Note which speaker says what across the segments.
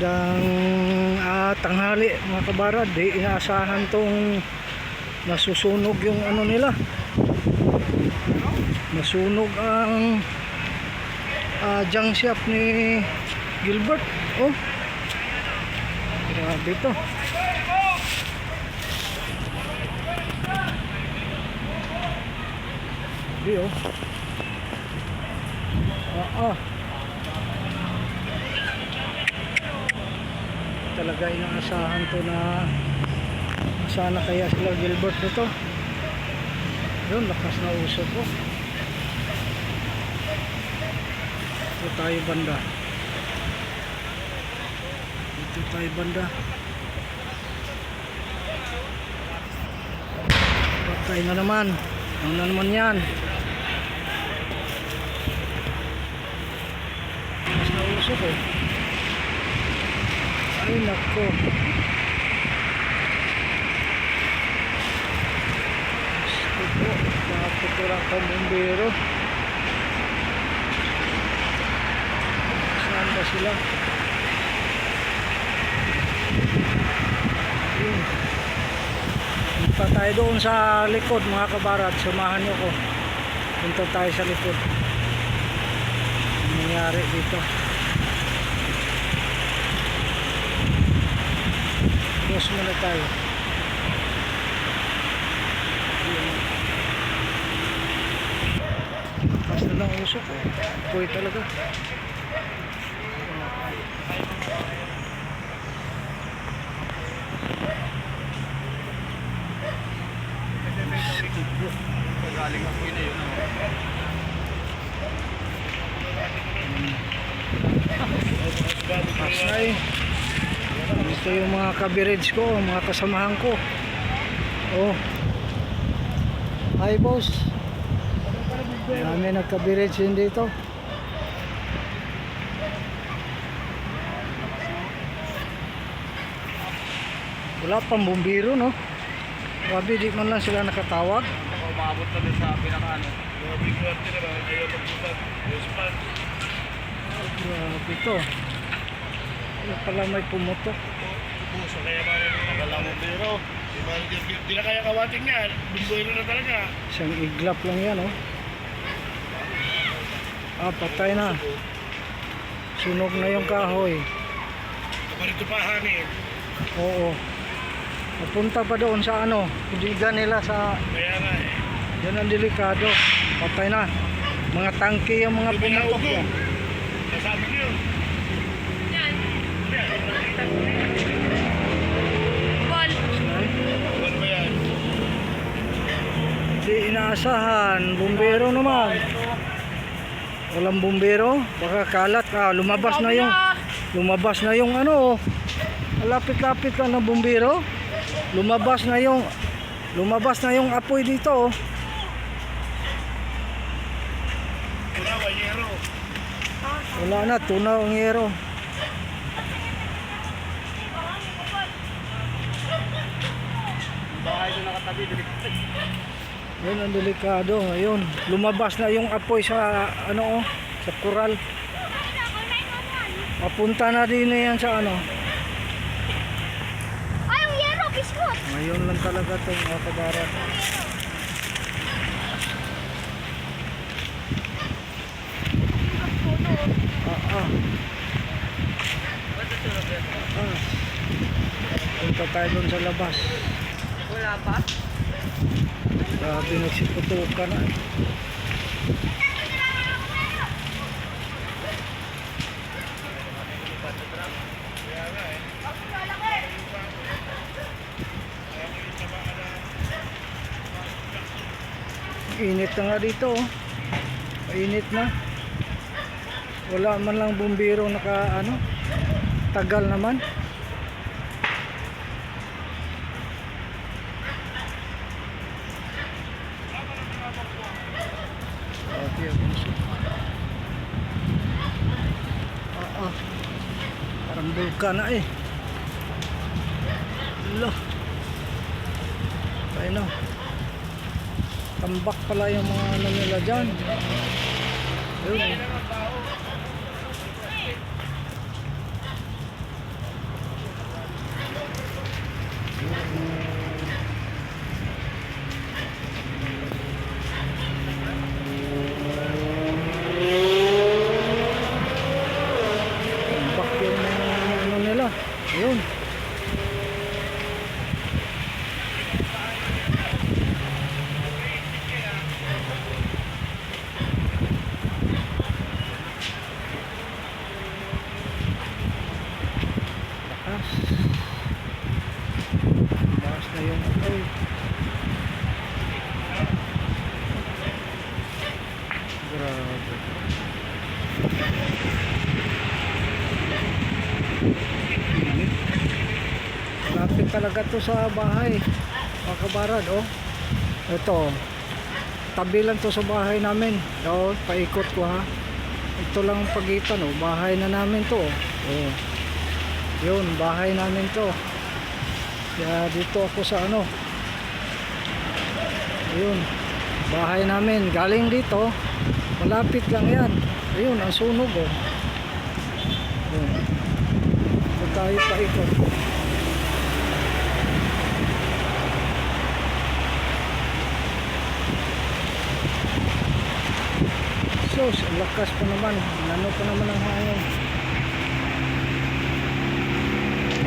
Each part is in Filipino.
Speaker 1: Magandang ah, tanghali mga kabarad. Di inaasahan tong nasusunog yung ano nila. Nasunog ang ah, junk shop ni Gilbert. Oh. Grabe to. Di oh. Ah, ah. Talaga inaasahan to na sana kaya sila Gilbert nito. Yun lakas na usok ko. Dito tayo banda. Dito tayo banda. Patay na naman. Ano na naman yan? Lakas na usok oh ay nako. Gusto po, nakaputula ka bumbero. Saan ba sila? Punta tayo doon sa likod mga kabarat. Samahan niyo ko. Punta tayo sa likod. Ano nangyari dito? Muna tayo. Pas na lang usok eh. Puwi talaga.
Speaker 2: Galing ako yun eh, yun.
Speaker 1: Pas na eh. Ito yung mga kabirage ko, mga kasamahan ko. Oh. Hi boss. Marami nagkabirage din dito. Wala pang bumbiro no. Grabe di man lang sila nakatawag.
Speaker 2: Umabot na din sa pinakaano.
Speaker 3: Grabe ko natin naman, ayaw magbutan. Response.
Speaker 1: Grabe to. Wala pala may pumutok.
Speaker 3: Puso kaya ba rin nagalang mo pero di ba di, di, di na kaya kawating niya, bumbuhiro na talaga.
Speaker 1: Isang iglap lang yan oh. Ah, patay na. Sunog na yung kahoy.
Speaker 3: Parito pa hanin.
Speaker 1: Oo. Napunta pa doon sa ano, kudigan nila sa,
Speaker 3: Kaya nga eh.
Speaker 1: yan ang delikado. Patay na. Mga tangke yung mga
Speaker 3: Yung
Speaker 1: pumutok
Speaker 3: pinaugo.
Speaker 1: yan.
Speaker 3: Nasabi
Speaker 1: Di inaasahan. Bumbero naman. Walang bumbero. Baka kalat. Ah, lumabas na yung, lumabas na yung ano. oh. Lapit-lapit lang ng bumbero. Lumabas na yung, lumabas na yung apoy dito. oh. Wala na, tunaw ang hero.
Speaker 2: Bahay doon nakatabi.
Speaker 1: Yun ang delikado ngayon. Lumabas na yung apoy sa ano oh, sa kural. Papunta na din na yan sa ano.
Speaker 4: Ay, yung yero, biskot!
Speaker 1: Ngayon lang talaga to mga kabarat. Ah, ah. Ah. Punta tayo doon sa labas.
Speaker 2: Wala pa?
Speaker 1: Grabe nagsiputukan na. Init na nga dito oh. Init na. Wala man lang bumbiro naka ano. Tagal naman. ka na eh. Lo. Tayo na tambak pala yung mga ano nila dyan. Yun Thank oh. you. Talaga to sa bahay. Mga kabarad, oh. Ito. Tabi lang to sa bahay namin. Oh, paikot ko ha. Ito lang ang pagitan, oh. Bahay na namin to, oh. oh. Yun, bahay namin to. Kaya dito ako sa ano. Ayun. Bahay namin. Galing dito. Malapit lang yan. Ayun, ang sunog, oh. Ayun. Ito tayo paikot. Lakas pa naman. Nano pa naman ang hangin.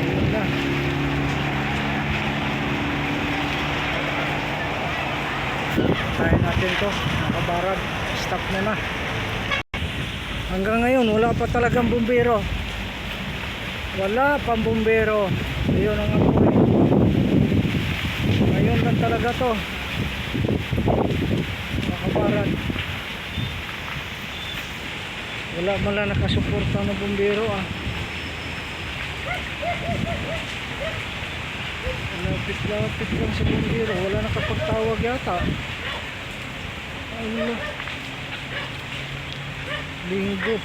Speaker 1: Wala. Tayo natin to. Nakabarad. Stop na na. Hanggang ngayon, wala pa talagang bumbero. Wala pang bumbero. Ayun ang apoy. Ngayon lang talaga to. Nakabarad. Wala man lang nakasuporta ng bumbero ah. Lapit-lapit lang sa bumbero. Wala nakapagtawag yata. Ano? Linggo.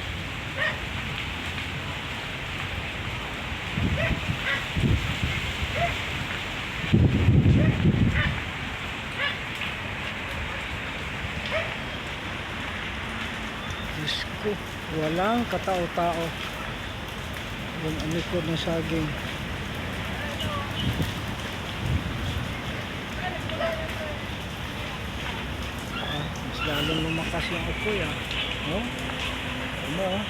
Speaker 1: Diyos ko, walang katao-tao. Yung ang likod ng saging. Ah, mas lalong lumakas yung apoy ah. No? Ano ah?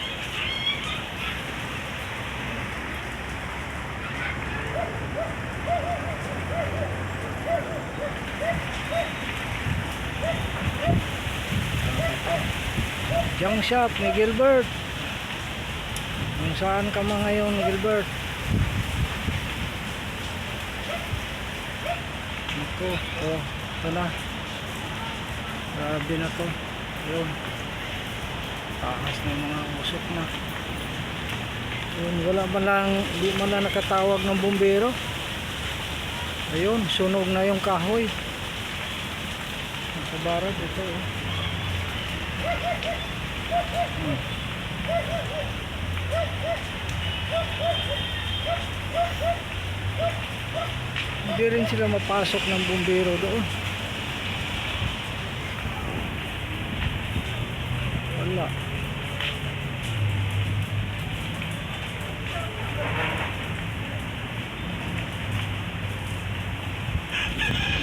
Speaker 1: Junk shop ni Gilbert. Kung saan ka man ngayon, Gilbert? Ako, oh, ito na. Grabe na to. Yun. Taas na mga usok na. Yun, wala man lang, di man lang nakatawag ng bumbero. Ayun, sunog na yung kahoy. Sa barad, ito oh. Hindi rin sila mapasok ng bumbero doon. Wala.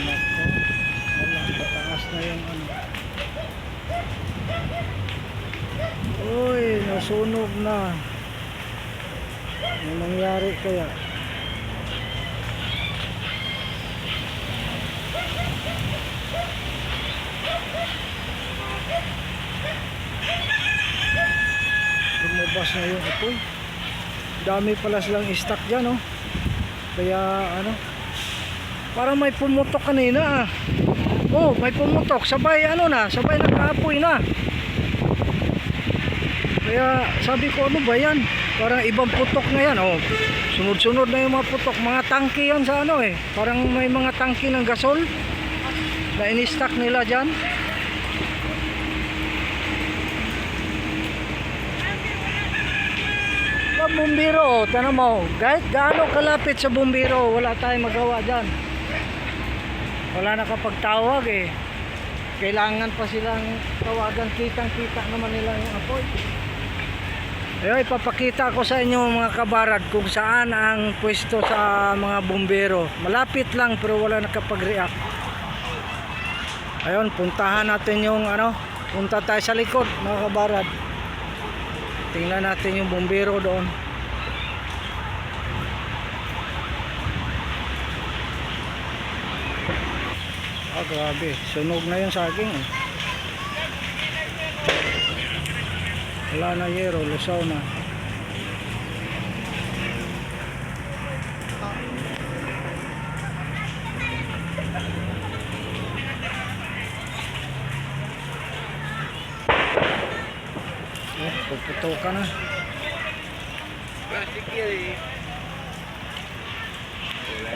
Speaker 1: Nako. Wala. Pataas na yung ano. Uy, nasunog na. Ano nangyari kaya? lumabas na yung apoy. Dami pala silang stock dyan oh. kaya ano parang may pumutok kanina ah. Oh may pumutok. Sabay ano na sabay nagkaapoy na. Kaya sabi ko ano ba yan parang ibang putok na yan oh sunod sunod na yung mga putok mga tangke yan sa ano eh parang may mga tangke ng gasol na in-stock nila dyan Sa bumbiro, tanong mo, kahit gaano kalapit sa bumbiro, wala tayong magawa dyan. Wala nakapagtawag eh. Kailangan pa silang tawagan, kitang-kita naman nila yung apoy. Ayun, ipapakita ko sa inyo mga kabarad kung saan ang pwesto sa mga bumbero. Malapit lang pero wala nakapag-react. Ayun, puntahan natin yung ano, punta tayo sa likod mga kabarad. Tingnan natin yung bumbero doon. Ah, grabe. Sunog na yung saging eh. Wala na yero, lusaw na. Oh, puputo ka na.
Speaker 2: Plastic yan eh. Wala.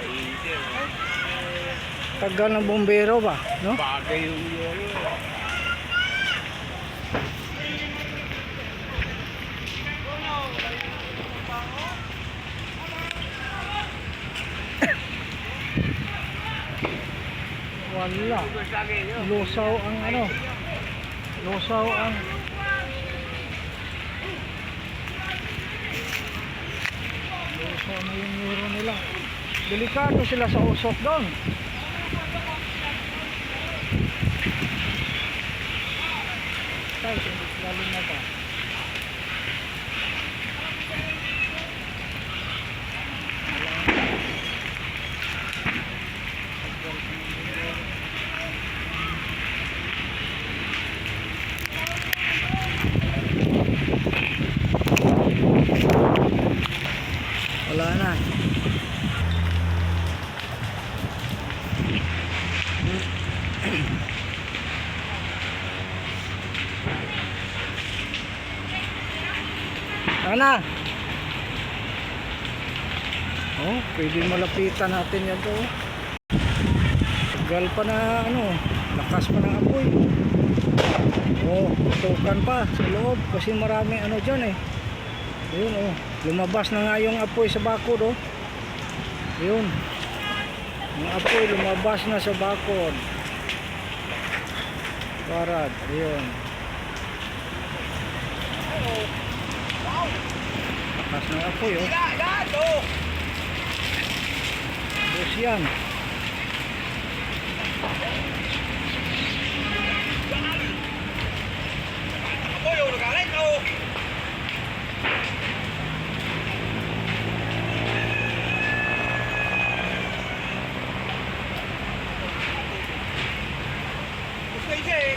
Speaker 1: Tagal ng bombero ba? No?
Speaker 2: Bagay yung yun.
Speaker 1: Wala. Lusaw ang ano. Lusaw ang Lusaw na yung euro nila. Delikado sila sa usok doon. Tayo, lalo na ba? Wala na. Ana. Oh, pwede malapitan natin yan to. Tagal pa na ano, lakas pa ng apoy. Oh, tukan pa sa loob kasi marami ano dyan eh. Ayun oh, lumabas na nga yung apoy sa bakod oh. Ayun. Yung apoy lumabas na sa bakod. Parad, ayun. Lakas ng apoy oh. Bus yan.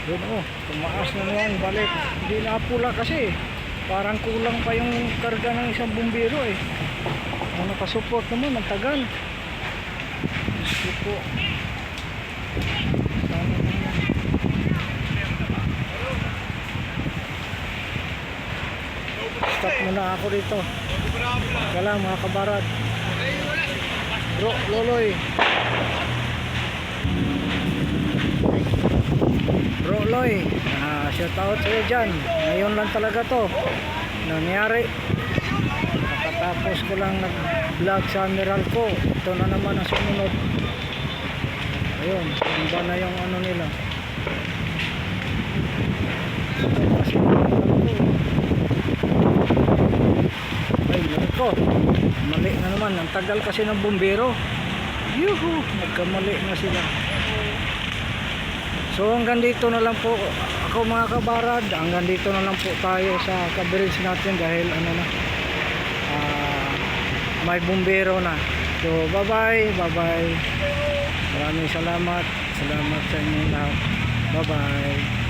Speaker 1: Doon oh, tumaas na naman balik. Hindi na pula kasi. Parang kulang pa yung karga ng isang bumbero eh. Ang nakasupport naman, ang tagal. Ko po. Sana naman. Stop muna ako dito. Kala mga kabarad. Bro, loloy. Bro Loy, ah, shout out sa'yo dyan. Ngayon lang talaga to. Nangyari. Nakatapos ko lang nag-vlog sa Meralco. Ito na naman ang sumunod. Ayun, iba na yung ano nila. Ito Meralco. Mali na naman. Ang tagal kasi ng bumbero. Yuhu, nagkamali na sila. So hanggang dito na lang po ako mga kabarad, hanggang dito na lang po tayo sa coverage natin dahil ano na ah, may bumbero na. So bye bye, bye bye. Maraming salamat. Salamat sa inyo lahat. Bye bye.